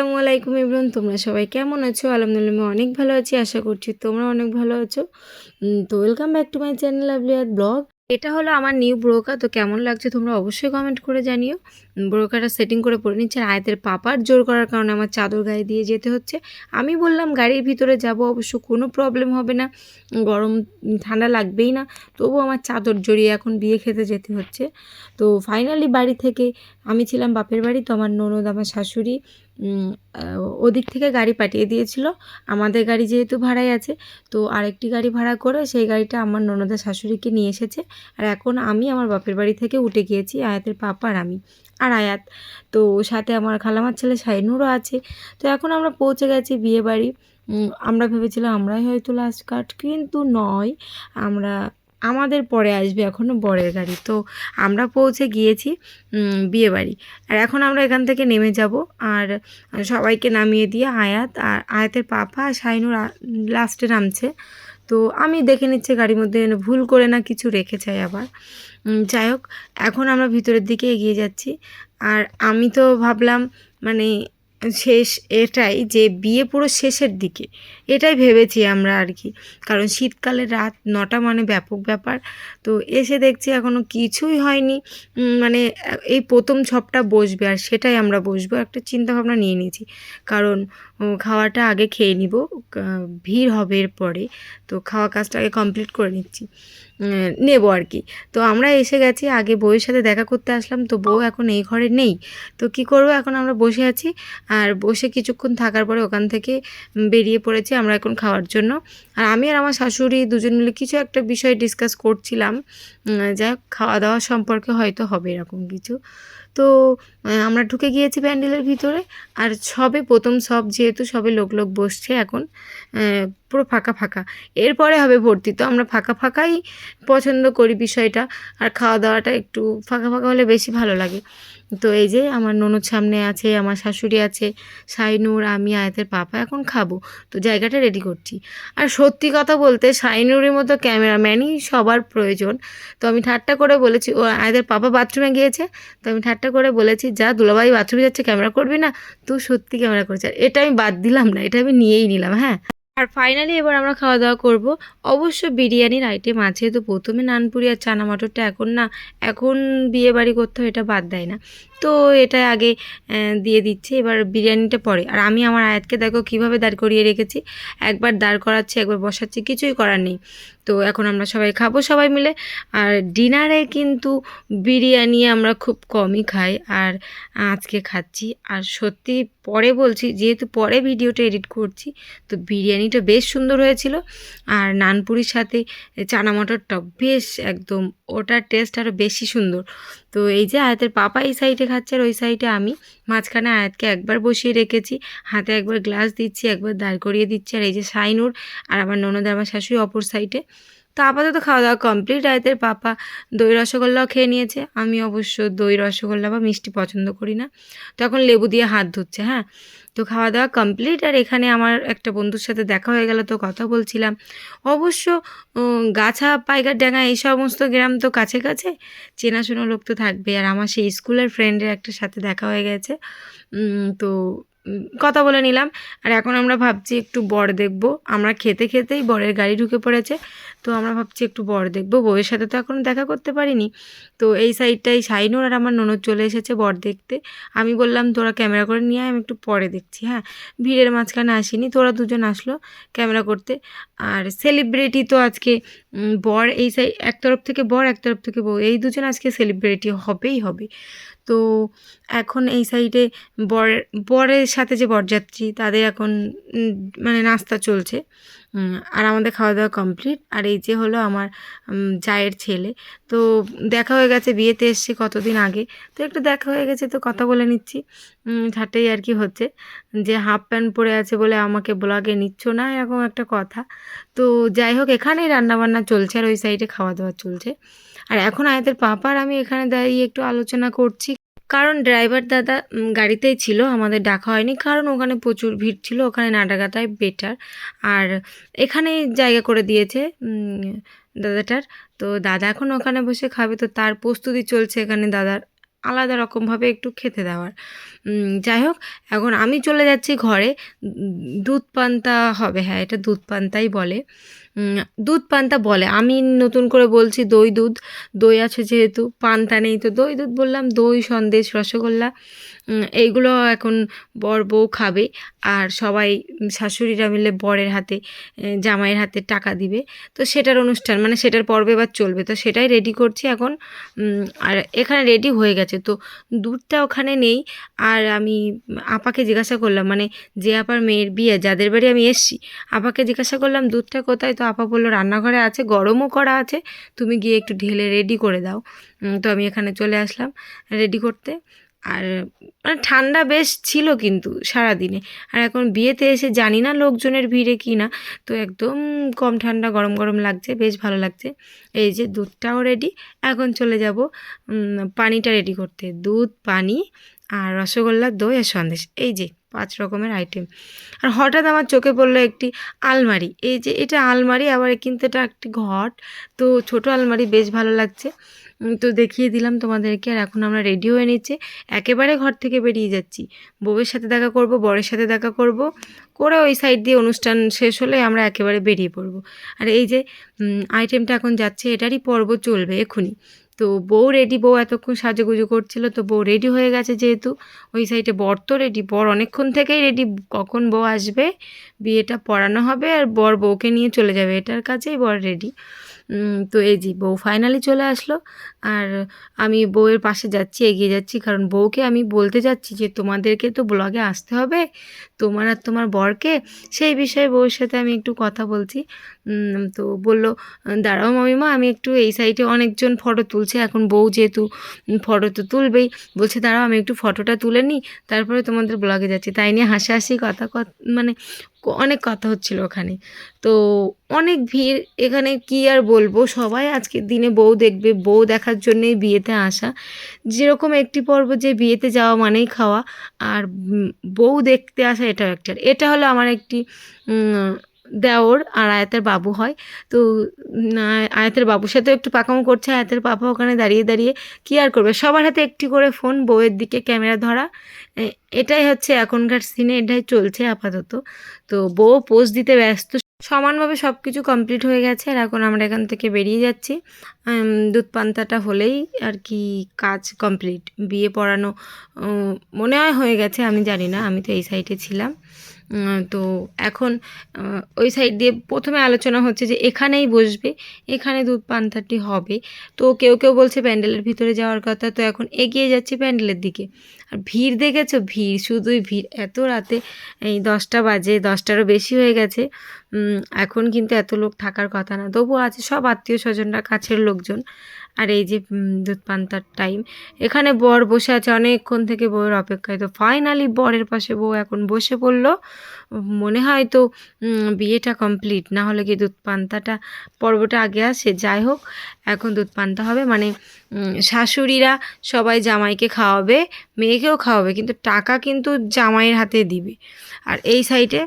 আসসালামু আলাইকুম ইবরুন তোমরা সবাই কেমন আছো? আলহামদুলিল্লাহ অনেক ভালো আছি, আশা করছি তোমরা অনেক ভালো আছো। তো welcome back to my channel আবলিয়াত blog এটা হলো আমার নিউ ব্রোকা তো কেমন লাগছে তোমরা অবশ্যই কমেন্ট করে জানিও। ব্রোকাটা সেটিং করে পরে নিচ্ছে আর আয়তের পাপার জোর করার কারণে আমার চাদর গায়ে দিয়ে যেতে হচ্ছে। আমি বললাম, গাড়ির ভিতরে যাব, অবশ্য কোনো প্রবলেম হবে না, গরম, ঠান্ডা লাগবেই না। তবু আমার চাদর জড়িয়ে এখন বিয়ে খেতে যেতে হচ্ছে। তো ফাইনালি বাড়ি থেকে আমি ছিলাম বাপের বাড়ি, তো আমার ননদ, আমার শাশুড়ি ওদিক থেকে গাড়ি পাঠিয়ে দিয়েছিল। আমাদের গাড়ি যেহেতু ভাড়ায় আছে, তো আরেকটি গাড়ি ভাড়া করে সেই গাড়িটা আমার ননদের শাশুড়িকে নিয়ে এসেছে। আর এখন আমি আমার বাপের বাড়ি থেকে উঠে গিয়েছি, আয়াতের পাপা আর আমি। আর আয়াত, তো সাথে আমার খালামার ছেলে শাইনুরও আছে। তো এখন আমরা পৌঁছে গেছি বিয়ে বাড়ি আমরা ভেবেছিলাম আমরাই হয়তো লাস্ট কাট কিন্তু নয়। আমরা আমাদের পরে আসবে এখনও বরের গাড়ি। তো আমরা পৌঁছে গিয়েছি উম, বিয়ে বাড়ি। আর এখন আমরা এখান থেকে নেমে যাব আর সবাইকে নামিয়ে দিয়ে আয়াত আর আয়াতের পাপা আর শাইনুর লাস্টে নামছে। তো আমি দেখে নিচ্ছি গাড়ির মধ্যে ভুল করে না কিছু রেখে চাই আবার। যাই হোক এখন আমরা ভিতরের দিকে এগিয়ে যাচ্ছি। আর আমি তো ভাবলাম মানে শেষ, এটাই যে বিয়ে পুরো শেষের দিকে। এটাই ভেবেছি আমরা আর কি। কারণ শীতকালে রাত নটা মানে ব্যাপক ব্যাপার। তো এসে দেখছি এখনও কিছুই হয়নি। মানে এই প্রথম ছপটা বসবে আর সেটাই আমরা বসবো। একটা চিন্তা ভাবনা নিয়ে নিয়েছি। কারণ খাওয়াটা আগে খেয়ে নিব। ভিড় হবে এরপরে। তো খাওয়া কাজটা আগে কমপ্লিট করে নিচ্ছি। নেব আর কি। তো আমরা এসে গেছি, আগে বউয়ের সাথে দেখা করতে আসলাম, তো বউ এখন এই ঘরে নেই। তো কি করব, এখন আমরা বসে আছি। আর বসে কিছুক্ষণ থাকার পরে ওখান থেকে বেরিয়ে পড়েছি আমরা এখন খাওয়ার জন্য। আর আমি আর আমার শাশুড়ি দুজন মিলে কিছু একটা বিষয় ডিসকাস করছিলাম। যা খাওয়া দাওয়া সম্পর্কে হয়তো হবে এরকম কিছু। তো আমরা ঢুকে গিয়েছি প্যান্ডেলের ভিতরে। আর সবে প্রথম সব যেহেতু সবে লোক লোক বসছে এখন পুরো ফাঁকা ফাঁকা। এরপরে হবে ভর্তি, তো আমরা ফাঁকা ফাঁকাই পছন্দ করি বিষয়টা। আর খাওয়া দাওয়াটা একটু ফাঁকা ফাঁকা হলে বেশি ভালো লাগে। তো এই যে আমার ননদ সামনে আছে, আমার শাশুড়ি আছে সাইনুর আমি, আয়াতের পাপা, এখন খাব। তো জায়গাটা রেডি করছি। আর সত্যি কথা বলতে সাইনুরের মতো ক্যামেরাম্যানই সবার প্রয়োজন। তো আমি ঠাট্টা করে বলেছি, ও আয়াতের পাপা বাথরুমে গিয়েছে? তো আমি ঠাট্টা করে বলেছি, যা, দুলাভাই বাথরুমে যাচ্ছে ক্যামেরা করবি না? তুই সত্যি ক্যামেরা করছে এটা আমি বাদ দিলাম না, এটা আমি নিয়েই নিলাম হ্যাঁ। আর ফাইনালি এবার আমরা খাওয়া দাওয়া করব। অবশ্য বিরিয়ানির আইটেম আছে, তো প্রথমে নানপুরি আর চানা মটরটা এখন না, এখন বিয়ে বাড়ি করতে হয় এটা বাদ দেয় না। তো এটা আগে দিয়ে দিচ্ছে। এবার বিরিয়ানিটা পরে। আর আমি আমার আয়াতকে দেখো কীভাবে দাঁড় করিয়ে রেখেছি। একবার দাঁড় করাচ্ছি, একবার বসাচ্ছি, কিছুই করার নেই। তো এখন আমরা সবাই খাব সবাই মিলে। আর ডিনারে কিন্তু বিরিয়ানি আমরা খুব কমই খাই। আর আজকে খাচ্ছি। আর সত্যি পরে বলছি, যেহেতু পরে ভিডিওটা এডিট করছি, তো বিরিয়ানিটা বেশ সুন্দর হয়েছিল। আর নানপুরির সাথে চানা মটরটা বেশ একদম ওটার টেস্ট আরও বেশি সুন্দর। তো এই যে আয়াতের পাপা এই সাইডে খাচ্ছে আর ওই সাইডে আমি। মাঝখানে আয়াতকে একবার বসিয়ে রেখেছি, হাতে একবার গ্লাস দিচ্ছি, একবার দাঁড় করিয়ে দিচ্ছি। আর এই যে সাইনুর আর আমার ননদ আমার শাশুড়ি অপর সাইডে। তো আপাতত খাওয়া দাওয়া কমপ্লিট আয়াতের পাপা দই রসগোল্লাও খেয়ে নিয়েছে। আমি অবশ্য দই রসগোল্লা বা মিষ্টি পছন্দ করি না। তো এখন লেবু দিয়ে হাত ধুচ্ছে হ্যাঁ। তো খাওয়া দাওয়া কমপ্লিট আর এখানে আমার একটা বন্ধুর সাথে দেখা হয়ে গেল, তো কথা বলছিলাম। অবশ্য গাছা, পাইকার ডাঙ্গা এই সমস্ত গ্রাম তো কাছে কাছে। চেনাশোনা লোক তো থাকবে আর আমার সেই স্কুলের ফ্রেন্ডের একটা সাথে দেখা হয়ে গেছে। তো কথা বলে নিলাম। আর এখন আমরা ভাবছি একটু বর দেখব। আমরা খেতে খেতেই বরের গাড়ি ঢুকে পড়েছে। তো আমরা ভাবছি একটু বর দেখব। বউয়ের সাথে তো এখন দেখা করতে পারিনি। তো এই সাইডটাই সাইনুর আর আমার ননদ চলে এসেছে বর দেখতে। আমি বললাম, তোরা ক্যামেরা করে নিয়ে আমি একটু পরে দেখছি। হ্যাঁ ভিড়ের মাঝখানে আসিনি। তোরা দুজন আসলো ক্যামেরা করতে। আর সেলিব্রিটি তো আজকে বর এই সাইড এক তরফ থেকে বর, এক তরফ থেকে বউ। এই দুজন আজকে সেলিব্রিটি হবেই হবে। তো এখন এই সাইডে বর, বরের সাথে যে বরযাত্রী, তাদের এখন মানে নাস্তা চলছে। আর আমাদের খাওয়া দাওয়া কমপ্লিট আর এই যে হলো আমার জায়ের ছেলে। তো দেখা হয়ে গেছে, বিয়েতে এসছে কতদিন আগে। তো একটু দেখা হয়ে গেছে, তো কথা বলে নিচ্ছি। ঠাট্টাই আর কি হচ্ছে। যে হাফ প্যান্ট পরে আছে বলে আমাকে ব্লগে নিচ্ছ না, এরকম একটা কথা। তো যাই হোক, এখানেই রান্নাবান্না চলছে আর ওই সাইডে খাওয়া দাওয়া চলছে। আর এখন আয়াতের পাপার আমি এখানে দাঁড়িয়ে একটু আলোচনা করছি। কারণ ড্রাইভার দাদা গাড়িতেই ছিল, আমাদের ডাকা হয়নি। কারণ ওখানে প্রচুর ভিড় ছিল, ওখানে না ডাকাটাই বেটার আর এখানেই জায়গা করে দিয়েছে দাদাটার। তো দাদা এখন ওখানে বসে খাবে, তো তার প্রস্তুতি চলছে এখানে দাদার আলাদা রকমভাবে একটু খেতে দেওয়ার। যাই হোক, এখন আমি চলে যাচ্ছি ঘরে। দুধ পান্তা হবে হ্যাঁ এটা দুধ পান্তাই বলে। দুধ পান্তা বলে। আমি নতুন করে বলছি দই দুধ। দই আছে যেহেতু, পান্তা নেই তো দই দুধ বললাম। দই, সন্দেশ, রসগোল্লা এইগুলো এখন বর বউ খাবে। আর সবাই শাশুড়িরা মিলে বরের হাতে জামাইয়ের হাতে টাকা দিবে। তো সেটার অনুষ্ঠান মানে সেটার পর্বে এবার চলবে। তো সেটাই রেডি করছি এখন আর এখানে রেডি হয়ে গেছে। তো দুধটা ওখানে নেই। আর আমি আপাকে জিজ্ঞাসা করলাম মানে যে আপার মেয়ের বিয়ে, যাদের বাড়ি আমি এসছি, আপাকে জিজ্ঞাসা করলাম, দুধটা কোথায়? তো আপা বলল, রান্নাঘরে আছে, গরমও করা আছে। তুমি গিয়ে একটু ঢেলে রেডি করে দাও। তো আমি এখানে চলে আসলাম রেডি করতে। আর মানে ঠান্ডা বেশ ছিল কিন্তু সারাদিনে। আর এখন বিয়েতে এসে জানি না লোকজনের ভিড়ে কি না, তো একদম কম ঠান্ডা, গরম গরম লাগছে, বেশ ভালো লাগছে। এই যে দুধটাও রেডি এখন চলে যাব পানিটা রেডি করতে। দুধ, পানি আর রসগোল্লা দই আর সন্দেশ। এই যে পাঁচ রকমের আইটেম আর হঠাৎ আমার চোখে পড়ল একটি আলমারি। এই যে এটা আলমারি, আবার কিন্তু এটা একটি ঘট। তো ছোট আলমারি বেশ ভালো লাগছে। তো দেখিয়ে দিলাম তোমাদেরকে। আর এখন আমরা রেডি হয়ে নিচ্ছে। একেবারে ঘর থেকে বেরিয়ে যাচ্ছি। বউয়ের সাথে দেখা করব, বরের সাথে দেখা করব। করে ওই সাইড দিয়ে অনুষ্ঠান শেষ হলে আমরা একেবারে বেরিয়ে পড়ব। আর এই যে আইটেমটা এখন যাচ্ছে, এটারই পর্ব চলবে এখুনি তো বউ রেডি বউ এতক্ষণ সাজুগুজু করছিল, তো বউ রেডি হয়ে গেছে যেহেতু। ওই সাইডে বর তো রেডি বর অনেকক্ষণ থেকেই রেডি কখন বউ আসবে, বিয়েটা পড়ানো হবে আর বর বউকে নিয়ে চলে যাবে, এটার কাছেই বর রেডি তো এই যে বউ ফাইনালি চলে আসলো, আর আমি বউয়ের পাশে যাচ্ছি, এগিয়ে যাচ্ছি, কারণ বউকে আমি বলতে যাচ্ছি যে তোমাদেরকে তো ব্লগে আসতে হবে তোমার আর তোমার বরকে সেই বিষয়ে বউয়ের সাথে আমি একটু কথা বলছি। তো বলল, দাঁড়াও মামিমা, আমি একটু এই সাইডে অনেকজন ফটো তুলছে। এখন বউ যেহেতু ফটো তো তুলবেই। বলছে, দাঁড়াও, আমি একটু ফটোটা তুলে নিই, তারপরে তোমাদের ব্লগে যাচ্ছি। তাই নিয়ে হাসাহাসি কথা মানে অনেক কথা হচ্ছিল ওখানে। তো অনেক ভিড়, এখানে কি আর বলব? সবাই আজকের দিনে বউ দেখবে, বউ দেখার জন্যেই বিয়েতে আসা। যেরকম একটি পর্ব যে বিয়েতে যাওয়া মানেই খাওয়া। আর বউ দেখতে আসা এটাও একটা এটা হলো আমার একটি দেওর আর আয়াতের বাবু হয়। তো আয়াতের বাবুর সাথেও একটু পাকামো করছে। আয়াতের পাপা ওখানে দাঁড়িয়ে দাঁড়িয়ে কী আর করবে? সবার হাতে একটি করে ফোন, বউয়ের দিকে ক্যামেরা ধরা। এটাই হচ্ছে এখনকার সিনে, এটাই চলছে আপাতত। তো বউ পোজ দিতে ব্যস্ত। সমানভাবে সব কিছু কমপ্লিট হয়ে গেছে আর এখন আমরা এখান থেকে বেরিয়ে যাচ্ছি। দুধ পান্তাটা হলেই আর কি কাজ কমপ্লিট। বিয়ে পড়ানো মনে হয় হয়ে গেছে, আমি জানি না। আমি তো এই সাইডে ছিলাম। তো এখন ওই সাইড দিয়ে প্রথমে আলোচনা হচ্ছে যে এখানেই বসবে, এখানে দুধ পান্তাটি হবে। তো কেউ কেউ বলছে প্যান্ডেলের ভিতরে যাওয়ার কথা, তো এখন এগিয়ে যাচ্ছি প্যান্ডেলের দিকে। আর ভিড় দেখেছ? ভিড়, শুধুই ভিড়। এত রাতে এই দশটা বাজে, দশটারও বেশি হয়ে গেছে। এখন কিন্তু এত লোক থাকার কথা না। তবু আছে সব আত্মীয় স্বজনরা, কাছের লোকজন। আর এই যে উম, দুধ পান্তার টাইম এখানে বর বসে আছে অনেকক্ষণ থেকে বউয়ের অপেক্ষায়। তো ফাইনালি বরের পাশে বউ এখন বসে পড়ল। মনে হয় তো বিয়েটা কমপ্লিট না হলে কি দুধ পান্তাটা পর্বটা আগে আসে? যাই হোক এখন দুধ পান্তা হবে। মানে শাশুড়িরা সবাই জামাইকে খাওয়াবে মেয়েকেও খাওয়াবে কিন্তু টাকা কিন্তু জামাইয়ের হাতে দিবে। আর এই সাইডে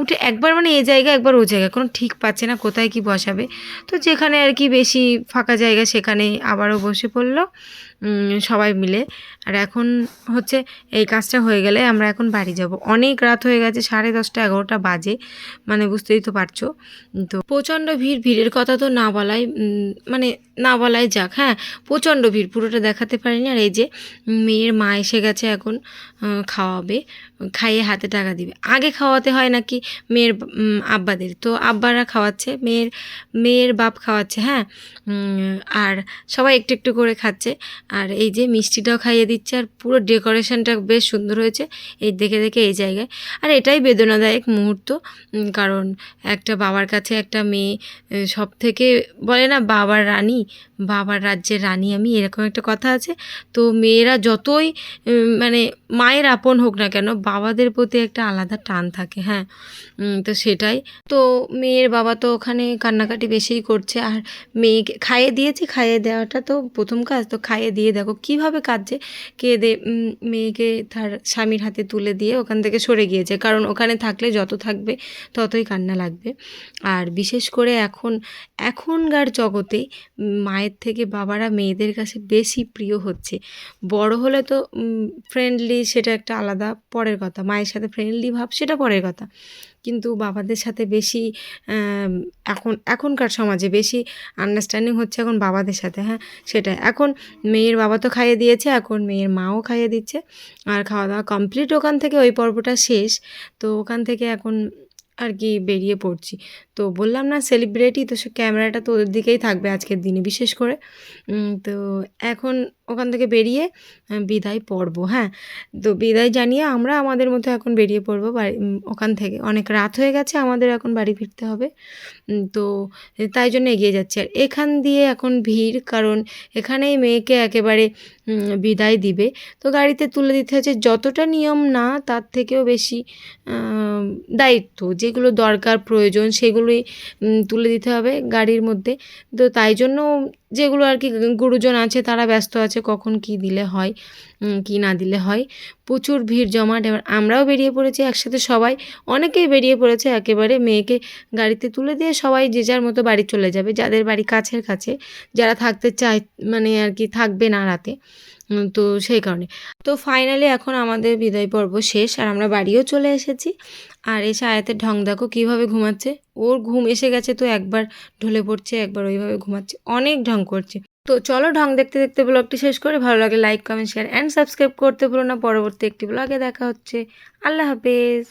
উঠে একবার মানে এ জায়গা, একবার ও জায়গা। কোনো ঠিক পাচ্ছে না কোথায় কি বসাবে। তো যেখানে আর কি বেশি ফাঁকা জায়গা সেখানে আবারও বসে পড়ল। সবাই মিলে। আর এখন হচ্ছে এই কাজটা হয়ে গেলে আমরা এখন বাড়ি যাব। অনেক রাত হয়ে গেছে, সাড়ে দশটা এগারোটা বাজে। মানে বুঝতেই তো পারছ। তো প্রচণ্ড ভিড়, ভিড়ের কথা তো না বলাই মানে না বলাই যাক হ্যাঁ? প্রচণ্ড ভিড়, পুরোটা দেখাতে পারিনি। আর এই যে মেয়ের মা এসে গেছে এখন খাওয়াবে, খাইয়ে হাতে টাকা দিবে। আগে খাওয়াতে হয় নাকি মেয়ের আব্বাদের? তো আব্বারা খাওয়াচ্ছে, মেয়ের মেয়ের বাপ খাওয়াচ্ছে হ্যাঁ? আর সবাই একটু একটু করে খাচ্ছে। আর এই যে মিষ্টিটাও খাইয়ে দিচ্ছে আর পুরো ডেকোরেশনটা বেশ সুন্দর হয়েছে এই দেখে দেখে এই জায়গায়। আর এটাই বেদনাদায়ক মুহূর্ত কারণ একটা বাবার কাছে একটা মেয়ে সব থেকে বলে না বাবার রানী, বাবার রাজ্যের রানী আমি, এরকম একটা কথা আছে। তো মেয়েরা যতই মানে মায়ের আপন হোক না কেন, বাবাদের প্রতি একটা আলাদা টান থাকে হ্যাঁ তো সেটাই। তো মেয়ের বাবা তো ওখানে কান্নাকাটি বেশিই করছে, আর মেয়েকে খাইয়ে দিয়েছি, খাইয়ে দেওয়াটা তো প্রথম কাজ, তো খাইয়ে দিয়ে দেখো কীভাবে কাঁদছে। কেঁদে মেয়েকে তার স্বামীর হাতে তুলে দিয়ে ওখান থেকে সরে গিয়েছে। কারণ ওখানে থাকলে যত থাকবে, ততই কান্না লাগবে। আর বিশেষ করে এখন, এখনকার জগতে মায়ের থেকে বাবারা মেয়েদের কাছে বেশি প্রিয় হচ্ছে। বড় হলে তো ফ্রেন্ডলি সেটা একটা আলাদা পরের কথা। মায়ের সাথে ফ্রেন্ডলি ভাব সেটা পরের কথা। কিন্তু বাবাদের সাথে বেশি এখন, এখনকার সমাজে বেশি আন্ডারস্ট্যান্ডিং হচ্ছে এখন বাবাদের সাথে হ্যাঁ? সেটা এখন মেয়ের বাবা তো খাইয়ে দিয়েছে, এখন মেয়ের মাও খাইয়ে দিচ্ছে। আর খাওয়া দাওয়া কমপ্লিট ওখান থেকে ওই পর্বটা শেষ। তো ওখান থেকে এখন আর কি বেরিয়ে পড়ছি। তো বললাম না সেলিব্রিটি তো সে ক্যামেরাটা তো ওদের দিকেই থাকবে আজকের দিনে বিশেষ করে। তো এখন ওখান থেকে বেরিয়ে বিদায় পড়ব হ্যাঁ। তো বিদায় জানিয়ে আমরা আমাদের মতো এখন বেরিয়ে পড়ব বাড়ি ওখান থেকে। অনেক রাত হয়ে গেছে, আমাদের এখন বাড়ি ফিরতে হবে। তো তাই জন্য এগিয়ে যাচ্ছি। আর এখান দিয়ে এখন ভিড়, কারণ এখানেই মেয়েকে একেবারে বিদায় দিবে। তো গাড়িতে তুলে দিতে হচ্ছে। যতটা নিয়ম না, তার থেকেও বেশি দায়িত্ব। দায়িত্ব যেগুলো দরকার প্রয়োজন সেগুলোই তুলে দিতে হবে গাড়ির মধ্যে। তো তাই জন্য যেগুলো আর কি গুরুজন আছে তারা ব্যস্ত আছে কখন কি দিলে হয় কি না দিলে হয়। প্রচুর ভিড় জমাট, এবার আমরাও বেরিয়ে পড়েছি একসাথে সবাই। অনেকেই বেরিয়ে পড়েছে একেবারে মেয়েকে গাড়িতে তুলে দিয়ে সবাই যে যার মতো বাড়ি চলে যাবে, যাদের বাড়ি কাছের কাছে, যারা থাকতে চায় মানে আর কি থাকবে না রাতে তো সেই কারণে। তো ফাইনালি এখন আমাদের বিদায় পর্ব শেষ, আর আমরা বাড়িও চলে এসেছি। আর এসে আয়াতের ঢং দেখো কীভাবে ঘুমাচ্ছে। ওর ঘুম এসে গেছে তো একবার ঢলে পড়ছে, একবার ওইভাবে ঘুমাচ্ছে, অনেক ঢং করছে। তো চলো ঢং দেখতে দেখতে ব্লগটি শেষ করে। ভালো লাগে like comment share and subscribe করতে ভুলো না। পরবর্তী একটি ব্লগে দেখা হচ্ছে। আল্লাহ হাফেজ।